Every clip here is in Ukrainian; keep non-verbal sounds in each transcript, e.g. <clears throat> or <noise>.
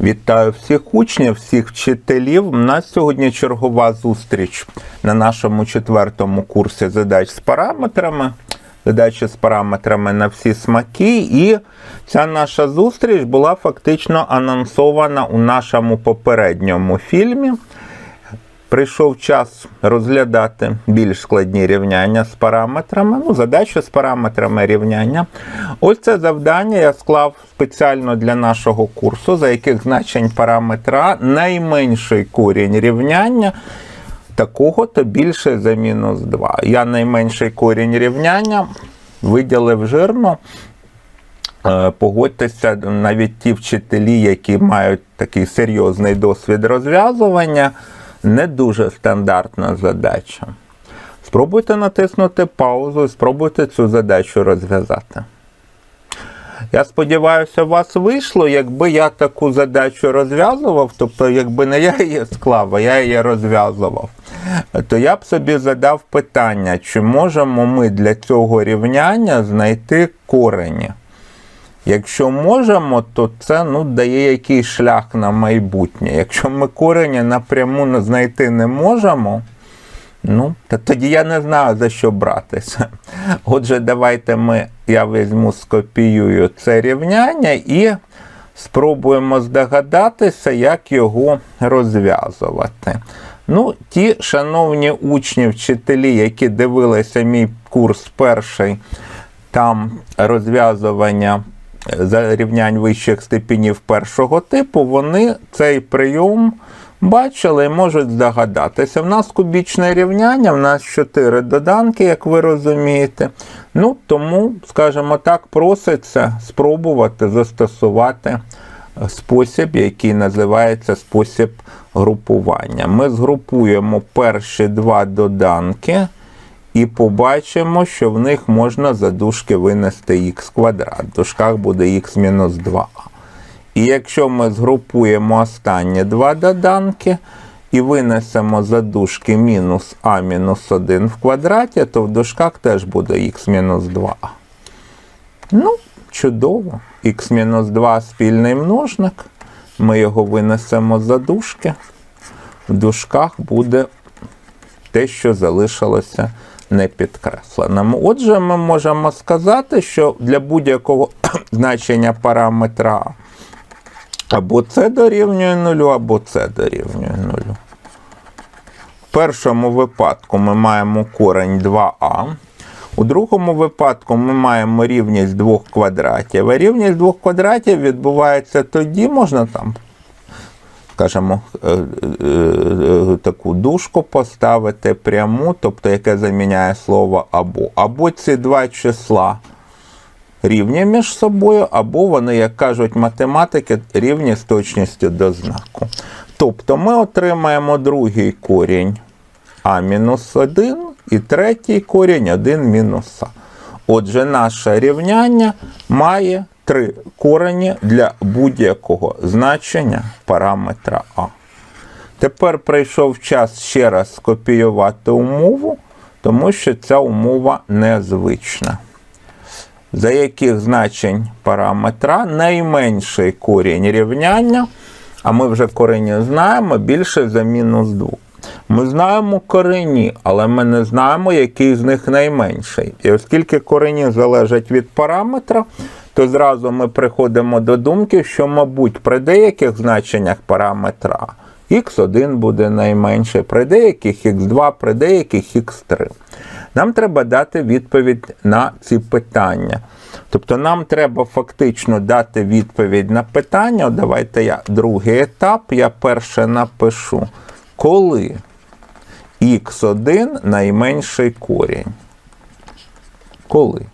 Вітаю всіх учнів, всіх вчителів. У нас сьогодні чергова зустріч на нашому четвертому курсі задач з параметрами. Задачі з параметрами на всі смаки. І ця наша зустріч була фактично анонсована у нашому попередньому фільмі. Прийшов час розглядати більш складні рівняння з параметрами, ну, задачі з параметрами рівняння. Ось це завдання я склав спеціально для нашого курсу, за яких значень параметра найменший корінь рівняння. Такого то більше за мінус 2. Я найменший корінь рівняння виділив жирно. Е, Погодьтеся, навіть ті вчителі, які мають такий серйозний досвід розв'язування, не дуже стандартна задача. Спробуйте натиснути паузу і спробуйте цю задачу розв'язати. Я сподіваюся, у вас вийшло, якби я таку задачу розв'язував, тобто, якби не я її склав, а я її розв'язував, то я б собі задав питання, чи можемо ми для цього рівняння знайти корені. Якщо можемо, то це ну, дає якийсь шлях на майбутнє. Якщо ми корені напряму знайти не можемо, ну, то тоді я не знаю, за що братися. <laughs> Отже, давайте ми, я візьму, скопіюю це рівняння і спробуємо здогадатися, як його розв'язувати. Ну, ті шановні учні, вчителі, які дивилися мій курс перший, там розв'язування зарівнянь вищих степенів першого типу, вони цей прийом бачили і можуть здогадатися. В нас кубічне рівняння, в нас чотири доданки, як ви розумієте. Ну, тому, скажімо так, проситься спробувати застосувати спосіб, який називається спосіб групування. Ми згрупуємо перші два доданки. І побачимо, що в них можна за дужки винести х квадрат. В дужках буде х мінус 2. І якщо ми згрупуємо останні два доданки і винесемо за дужки мінус а мінус 1 в квадраті, то в дужках теж буде х мінус 2. Ну, чудово. х мінус 2 спільний множник. Ми його винесемо за дужки. В дужках буде те, що залишилося не підкресленим. Отже, ми можемо сказати, що для будь-якого <clears throat> значення параметра або це дорівнює нулю, або це дорівнює нулю. В першому випадку ми маємо корень 2а. У другому випадку ми маємо рівність двох квадратів. А рівність двох квадратів відбувається тоді, можна там скажімо, е, е, е, таку дужку поставити пряму, тобто яке заміняє слово або. Або ці два числа рівні між собою, або вони, як кажуть математики, рівні з точністю до знаку. Тобто ми отримаємо другий корінь а-1 і третій корінь 1 мінус а. Отже, наше рівняння має три корені для будь-якого значення параметра А. Тепер прийшов час ще раз скопіювати умову, тому що ця умова незвична. За яких значень параметра найменший корінь рівняння, а ми вже корені знаємо, більше за мінус 2. Ми знаємо корені, але ми не знаємо, який з них найменший. І оскільки корені залежать від параметра, то зразу ми приходимо до думки, що, мабуть, при деяких значеннях параметра х1 буде найменший, при деяких х2, при деяких х3. Нам треба дати відповідь на ці питання. Тобто нам треба фактично дати відповідь на питання. Давайте я другий етап, я перше напишу, коли х1 найменший корінь. Коли?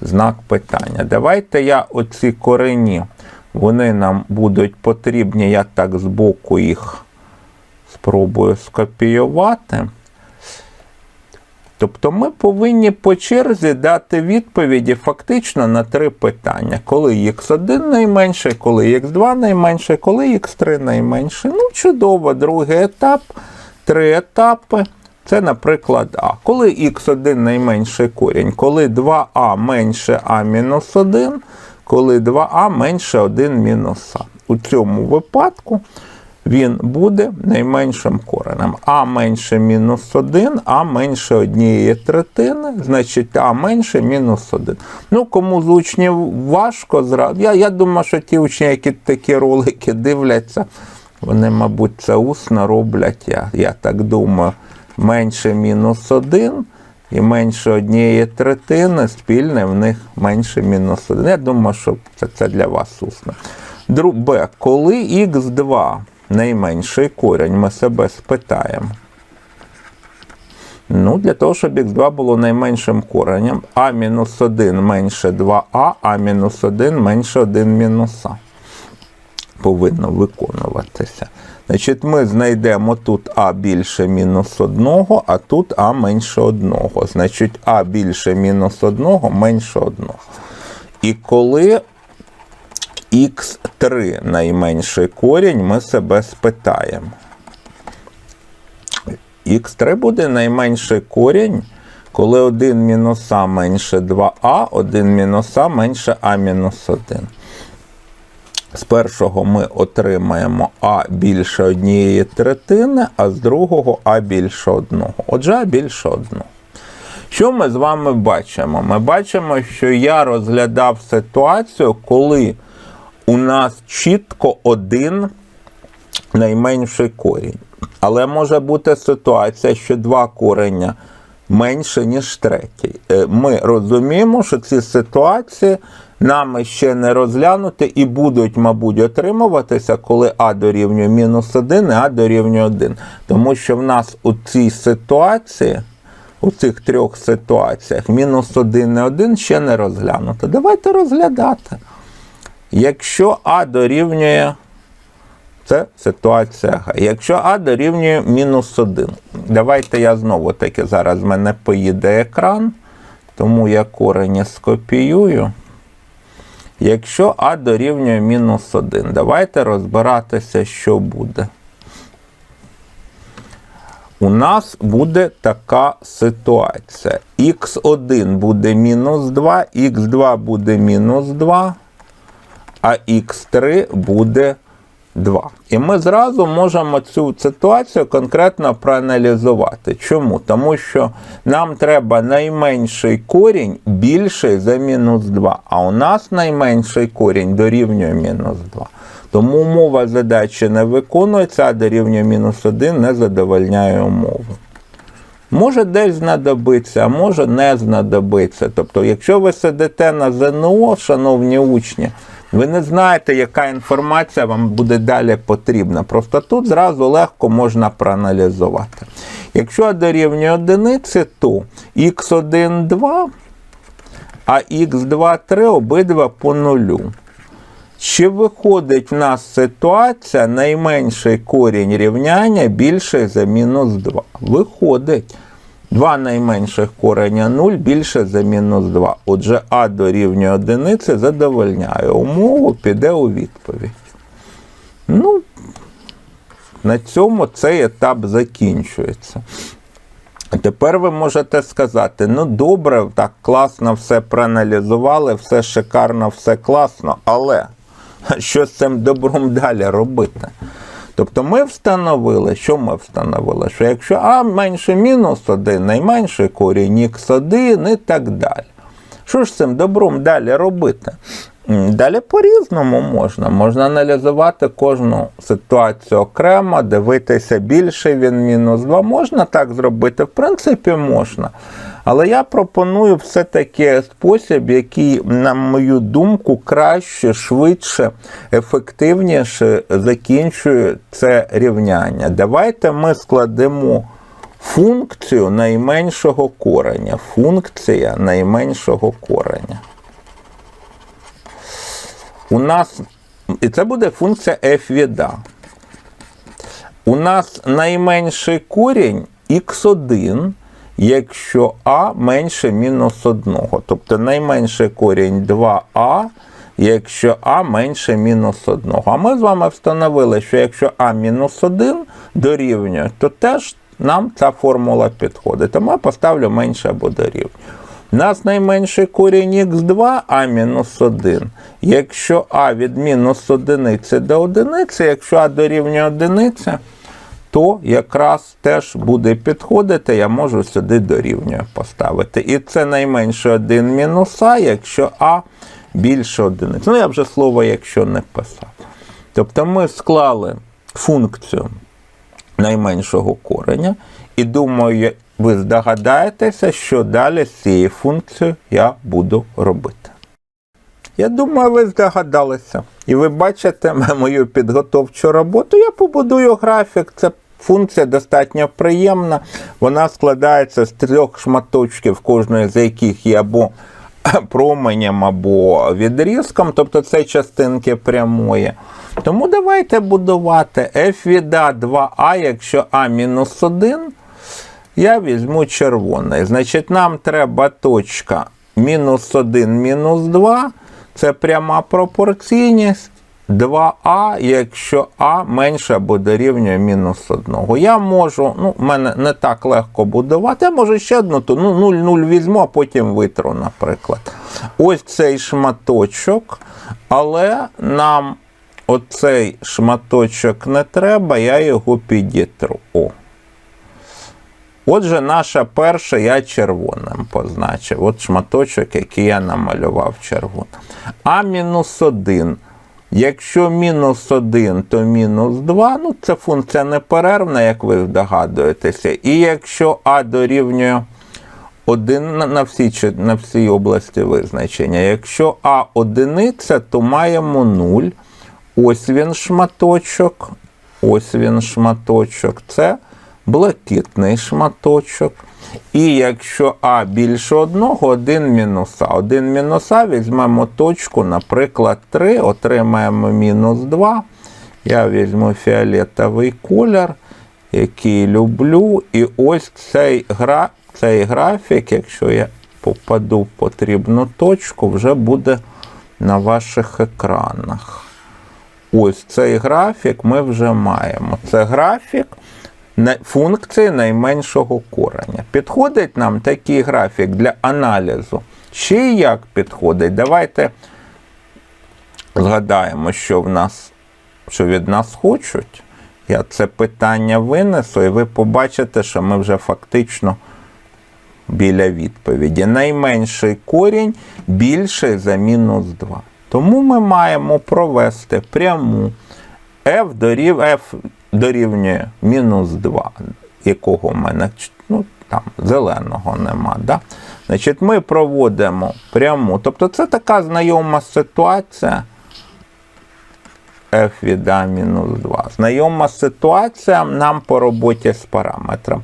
Знак питання. Давайте я оці корені, вони нам будуть потрібні, я так збоку їх спробую скопіювати. Тобто ми повинні по черзі дати відповіді фактично на три питання. Коли х1 найменше, коли х2 найменше, коли х3 найменше. Ну, чудово, другий етап, три етапи. Це, наприклад, А. Коли х1 найменший корінь, коли 2а менше а мінус 1, коли 2а менше 1 мінус а. У цьому випадку він буде найменшим коренем. А менше мінус 1, а менше однієї третини, значить А менше мінус 1. Ну, кому з учнів важко зразу. Я, я думаю, що ті учні, які такі ролики дивляться, вони, мабуть, це усно роблять. Я, я так думаю, менше мінус 1 і менше однієї третини, спільне в них менше мінус 1. Я думаю, що це, це для вас. Дру- Б. Коли х2 найменший корінь, ми себе спитаємо. Ну, для того, щоб х2 було найменшим коренем, а мінус 1 менше 2а, а мінус 1 менше 1 мінус а. Повинно виконуватися. Значить, ми знайдемо тут а більше мінус 1, а тут а менше 1. Значить, а більше мінус 1 менше 1. І коли х3 найменший корінь, ми себе спитаємо. Х3 буде найменший корінь, коли 1 мінус а менше 2а, 1 мінус а менше а мінус 1. З першого ми отримаємо а більше однієї третини, а з другого а більше одного. Отже, а більше одного. Що ми з вами бачимо? Ми бачимо, що я розглядав ситуацію, коли у нас чітко один найменший корінь. Але може бути ситуація, що два корення менше, ніж третій. Е, Ми розуміємо, що ці ситуації нами ще не розглянути і будуть, мабуть, отримуватися, коли А дорівнює мінус 1 і А дорівнює 1. Тому що в нас у цій ситуації, у цих трьох ситуаціях, мінус 1 і 1 ще не розглянуто. Давайте розглядати. Якщо А дорівнює, це ситуація Г. Якщо А дорівнює мінус 1. Давайте я знову таки зараз в мене поїде екран, тому я корені скопіюю. Якщо А дорівнює мінус 1, давайте розбиратися, що буде. У нас буде така ситуація. Х1 буде мінус 2, х2 буде мінус 2, а х3 буде 2. І ми зразу можемо цю ситуацію конкретно проаналізувати. Чому? Тому що нам треба найменший корінь більший за мінус 2, а у нас найменший корінь дорівнює мінус 2. Тому умова задачі не виконується, а дорівнює мінус 1 не задовольняє умову. Може десь знадобиться, а може не знадобиться. Тобто, якщо ви сидите на ЗНО, шановні учні, ви не знаєте, яка інформація вам буде далі потрібна. Просто тут зразу легко можна проаналізувати. Якщо дорівнює одиниці, то х1 2, а х2 3 обидва по нулю. Чи виходить в нас ситуація найменший корінь рівняння більший за мінус 2? Виходить. Два найменших кореня 0 більше за мінус 2. Отже, А дорівнює одиниці задовольняє умову, піде у відповідь. Ну, на цьому цей етап закінчується. Тепер ви можете сказати: ну добре, так класно все проаналізували, все шикарно, все класно, але <laughs> що з цим добром далі робити? Тобто ми встановили, що ми встановили? Що якщо А менше мінус 1, найменший корінь х1 і так далі. Що ж з цим добром далі робити? Далі по-різному можна. Можна аналізувати кожну ситуацію окремо, дивитися більше він мінус 2. Можна так зробити? В принципі, можна. Але я пропоную все-таки спосіб, який, на мою думку, краще, швидше, ефективніше закінчує це рівняння. Давайте ми складемо функцію найменшого кореня. Функція найменшого кореня. У нас, і це буде функція f від a. У нас найменший корінь x1, якщо а менше мінус 1. Тобто найменший корінь 2а, якщо а менше мінус 1. А ми з вами встановили, що якщо а мінус 1 дорівнює, то теж нам ця формула підходить. Тому я поставлю менше або дорівнює. У нас найменший корінь х2, а мінус 1. Якщо а від мінус одиниці до одиниці, якщо а дорівнює одиниці, то якраз теж буде підходити, я можу сюди дорівнює поставити. І це найменше 1 мінус а, якщо а більше одиниці. Ну, я вже слово, якщо не писав. Тобто ми склали функцію найменшого кореня, і думаю, ви здогадаєтеся, що далі з цією функцією я буду робити. Я думаю, ви здогадалися. І ви бачите <laughs> мою підготовчу роботу. Я побудую графік. Це функція достатньо приємна. Вона складається з трьох шматочків, кожної з яких є або <clears throat> променем, або відрізком, тобто це частинки прямої. Тому давайте будувати f від a 2a, якщо A-1, я візьму червоний. Значить, нам треба точка мінус 1, мінус 2. Це пряма пропорційність. 2а, якщо а менше або дорівнює мінус 1. Я можу, ну, в мене не так легко будувати, я можу ще одну, то ну, 0,0 візьму, а потім витру, наприклад. Ось цей шматочок, але нам оцей шматочок не треба, я його підітру. О. Отже, наша перша я червоним позначив. От шматочок, який я намалював червоним. А мінус 1. Якщо мінус 1, то мінус 2. Ну, це функція неперервна, як ви здогадуєтеся. І якщо А дорівнює 1 на всій, на всій області визначення. Якщо А одиниця, то маємо 0. Ось він шматочок. Ось він шматочок. Це блакитний шматочок. І якщо А більше одного, один мінус А. Один мінус А візьмемо точку, наприклад, 3, отримаємо мінус 2. Я візьму фіолетовий колір, який люблю. І ось цей, гра, цей графік, якщо я попаду в потрібну точку, вже буде на ваших екранах. Ось цей графік ми вже маємо. Це графік функції найменшого кореня. Підходить нам такий графік для аналізу. Ще як підходить? Давайте згадаємо, що в нас, що від нас хочуть. Я це питання винесу, і ви побачите, що ми вже фактично біля відповіді. Найменший корінь більший за мінус 2. Тому ми маємо провести пряму f, дорів, f дорівнює мінус 2, якого в мене ну, там, зеленого нема. Да? Значить, ми проводимо пряму. Тобто це така знайома ситуація f від a мінус 2. Знайома ситуація нам по роботі з параметром.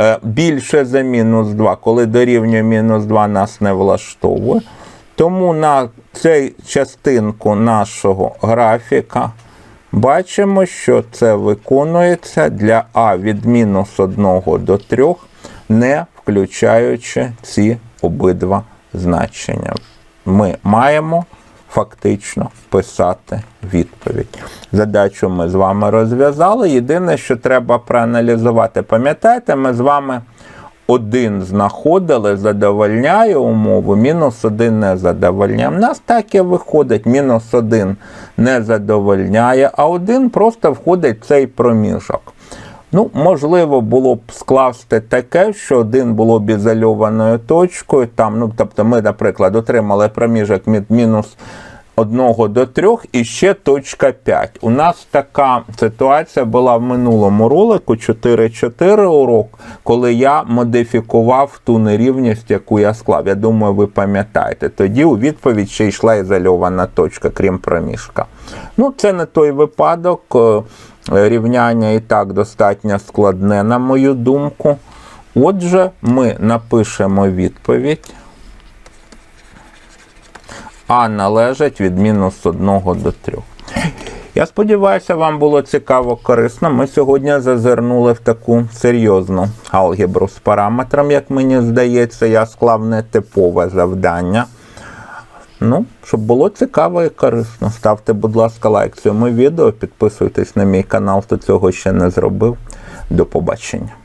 Е, Більше за мінус 2, коли дорівнює мінус 2, нас не влаштовує. Тому на цю частинку нашого графіка бачимо, що це виконується для А від мінус 1 до 3, не включаючи ці обидва значення. Ми маємо фактично писати відповідь. Задачу ми з вами розв'язали. Єдине, що треба проаналізувати, пам'ятаєте, ми з вами один знаходили, задовольняє умову, мінус один не задовольняє. У нас так і виходить, мінус один не задовольняє, а один просто входить в цей проміжок. Ну, можливо, було б скласти таке, що один було б ізольованою точкою. Там, ну, тобто ми, наприклад, отримали проміжок від мінус 1 до 3 і ще точка 5. У нас така ситуація була в минулому ролику 4.4 урок, коли я модифікував ту нерівність, яку я склав. Я думаю, ви пам'ятаєте. Тоді у відповідь ще йшла ізольована точка, крім проміжка. Ну, це не той випадок. Е, Рівняння і так достатньо складне, на мою думку. Отже, ми напишемо відповідь. А належить від мінус 1 до 3. Я сподіваюся, вам було цікаво, корисно. Ми сьогодні зазирнули в таку серйозну алгебру з параметром, як мені здається, я склав нетипове завдання. Ну, щоб було цікаво і корисно. Ставте, будь ласка, лайк цьому відео, підписуйтесь на мій канал, хто цього ще не зробив. До побачення.